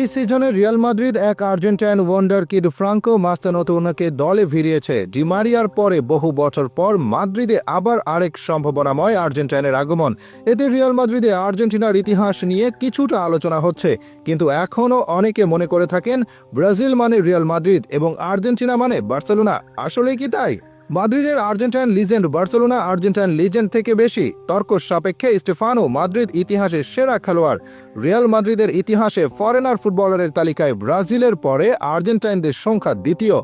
এই সিজনে Real Madrid এক আর্জেন্টাইন ওয়ান্ডার কিড ফ্রাঙ্কো মাস্তানোতুনাকে দলে ভিড়িয়েছে। ডিমারিয়ার পরে বহু বছর পর মাদ্রিদে আবার আরেক সম্ভাবনাময় আর্জেন্টাইনের আগমন। এতে রিয়াল মাদ্রিদে আর্জেন্টিনার ইতিহাস নিয়ে কিছুটা আলোচনা হচ্ছে। কিন্তু এখনও অনেকে মনে করে থাকেন, ব্রাজিল মানে রিয়াল মাদ্রিদ এবং আর্জেন্টিনা মানে বার্সেলোনা। আসলে কি তাই? মাদ্রিদের Argentine legend Barcelona Argentine legend থেকে বেশি। তর্ক সাপেক্ষে স্টেফানো মাদ্রিদ ইতিহাসের সেরা খেলোয়াড়। রিয়াল মাদ্রিদের ইতিহাসে ফরেনার ফুটবলারের তালিকায় ব্রাজিলের পরে আর্জেন্টাইনদের সংখ্যা দ্বিতীয়।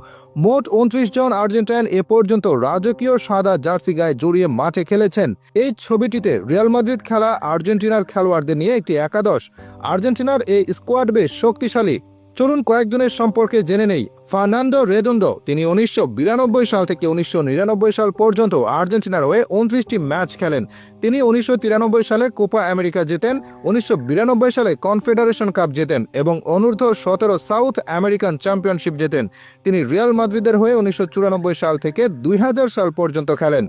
মোট উনত্রিশ জন আর্জেন্টাইন এ পর্যন্ত রাজকীয় সাদা জার্সি গায়ে জড়িয়ে মাঠে খেলেছেন। এই ছবিটিতে রিয়াল মাদ্রিদ খেলা আর্জেন্টিনার খেলোয়াড়দের নিয়ে একটি একাদশ। আর্জেন্টিনার এই স্কোয়াড বেশ শক্তিশালী। চলুন কয়েকজনের সম্পর্কে জেনে নেই। ফার্নান্ডো রেডোন্ডো তিনি উনিশশো বিরানব্বই সাল থেকে উনিশশো নিরানব্বই সাল পর্যন্ত আর্জেন্টিনার হয়ে উনত্রিশটি ম্যাচ খেলেন। তিনি উনিশশো তিরানব্বই সালে কোপা আমেরিকা জেতেন, উনিশশো বিরানব্বই সালে কনফেডারেশন কাপ জেতেন এবং অনূর্ধ্ব সতেরো সাউথ আমেরিকান চ্যাম্পিয়নশিপ জেতেন। তিনি রিয়াল মাদ্রিদের হয়ে উনিশশো চুরানব্বই সাল থেকে দুই হাজার সাল পর্যন্ত খেলেন।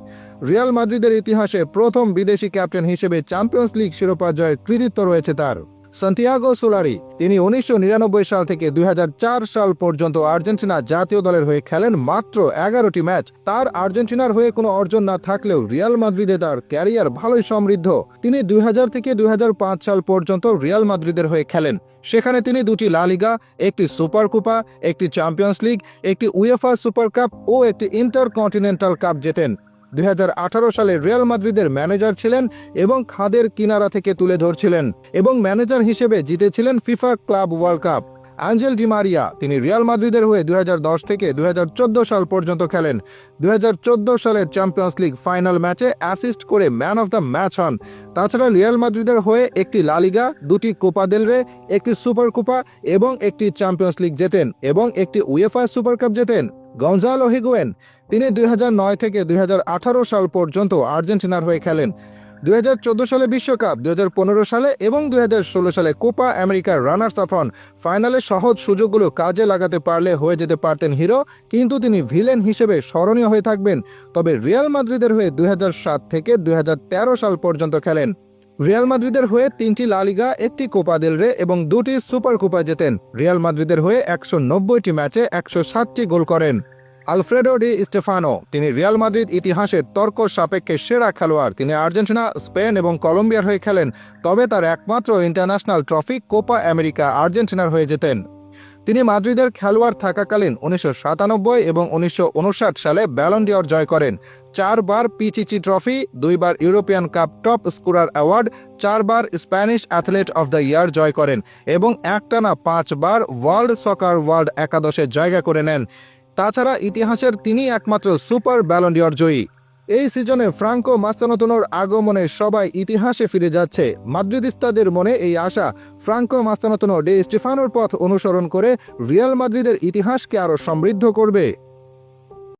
রিয়াল মাদ্রিদের ইতিহাসে প্রথম বিদেশি ক্যাপ্টেন হিসেবে চ্যাম্পিয়ন্স লিগ শিরোপা জয়ের কৃতিত্ব রয়েছে তার। সান্তিয়াগো সোলারি তিনি উনিশশো নিরানব্বই সাল থেকে দু হাজার চার সাল পর্যন্ত আর্জেন্টিনা জাতীয় দলের হয়ে খেলেন মাত্র এগারোটি ম্যাচ। তার আর্জেন্টিনার হয়ে কোনো অর্জন না থাকলেও রিয়াল মাদ্রিদে তার ক্যারিয়ার ভালোই সমৃদ্ধ। তিনি দুই হাজার থেকে দুই হাজার পাঁচ সাল পর্যন্ত রিয়াল মাদ্রিদের হয়ে খেলেন। সেখানে তিনি দুটি লা লিগা, একটি সুপার কুপা একটি চ্যাম্পিয়ন্স লিগ, একটি উয়েফা সুপার কাপ ও একটি ইন্টার কন্টিনেন্টাল কাপ জেতেন। দুই সালে রিয়াল মাদ্রিদের ম্যানেজার ছিলেন এবং খাদের কিনারা থেকে তুলে ধরছিলেন এবং ম্যানেজার হিসেবে জিতেছিলেন FIFA club world cup. Angel Di Maria তিনি রিয়াল মাদ্রিদের হয়ে দু হাজার দশ থেকে দু হাজার চোদ্দ সাল পর্যন্ত খেলেন। দুই হাজার চোদ্দ সালের চ্যাম্পিয়ন্স লিগ ফাইনাল ম্যাচে অ্যাসিস্ট করে ম্যান অফ দ্য ম্যাচ হন। তাছাড়া রিয়াল মাদ্রিদের হয়ে একটি লালিগা দুটি কোপা দেল রে, একটি সুপার কোপা এবং একটি চ্যাম্পিয়ন্স লিগ জেতেন এবং একটি উয়েফা সুপার কাপ জেতেন। গঞ্জালো হিগুয়েন তিনি দুই হাজার নয় থেকে দুই সাল পর্যন্ত আর্জেন্টিনার হয়ে খেলেন। দুই হাজার চোদ্দ সালে বিশ্বকাপ, দুই হাজার পনেরো সালে এবং দুই হাজার ষোলো সালে কোপা আমেরিকার রানার্স আপ হন ফাইনালে সহজ সুযোগগুলো কাজে লাগাতে পারলে হয়ে যেতে পারতেন হিরো, কিন্তু তিনি ভিলেন হিসেবে স্মরণীয় হয়ে থাকবেন। তবে রিয়াল মাদ্রিদের হয়ে দুই হাজার সাত থেকে দুই হাজার তেরো সাল পর্যন্ত খেলেন। রিয়াল মাদ্রিদের হয়ে তিনটি লালিগা একটি কোপা দেল রে এবং দুটি সুপার কোপা জেতেন। রিয়াল মাদ্রিদের হয়ে একশো নব্বইটি ম্যাচে একশো সাতটি গোল করেন আলফ্রেডো ডি স্টেফানো। তিনি রিয়াল মাদ্রিদ ইতিহাসের তর্ক সাপেক্ষে সেরা খেলোয়াড়। তিনি আর্জেন্টিনা, স্পেন এবং কলম্বিয়ার হয়ে খেলেন, তবে তার একমাত্র ইন্টারন্যাশনাল ট্রফি কোপা আমেরিকা আর্জেন্টিনার হয়ে যেতেন তিনি মাদ্রিদের খেলোয়াড় থাকাকালীন উনিশশো সাতানব্বই এবং উনিশশো উনষাট সালে ব্যালন্ডিয়র জয় করেন। চারবার পিচিচি ট্রফি, দুইবার European cup top scorer award, চারবার Spanish athlete of the year জয় করেন এবং একটানা পাঁচবার ওয়ার্ল্ড সকার ওয়ার্ল্ড একাদশে জায়গা করে নেন। তাছাড়া ইতিহাসের তিনি একমাত্র সুপার ব্যালন্ডিয়র জয়ী। এই সিজনে ফ্রাঙ্কো মাস্তানোতনোর আগমনে সবাই ইতিহাসে ফিরে যাচ্ছে। মাদ্রিদিস্তাদের মনে এই আশা ফ্রাঙ্কো মাস্তানোতনো ডে স্টিফানোর পথ অনুসরণ করে রিয়াল মাদ্রিদের ইতিহাসকে আরও সমৃদ্ধ করবে।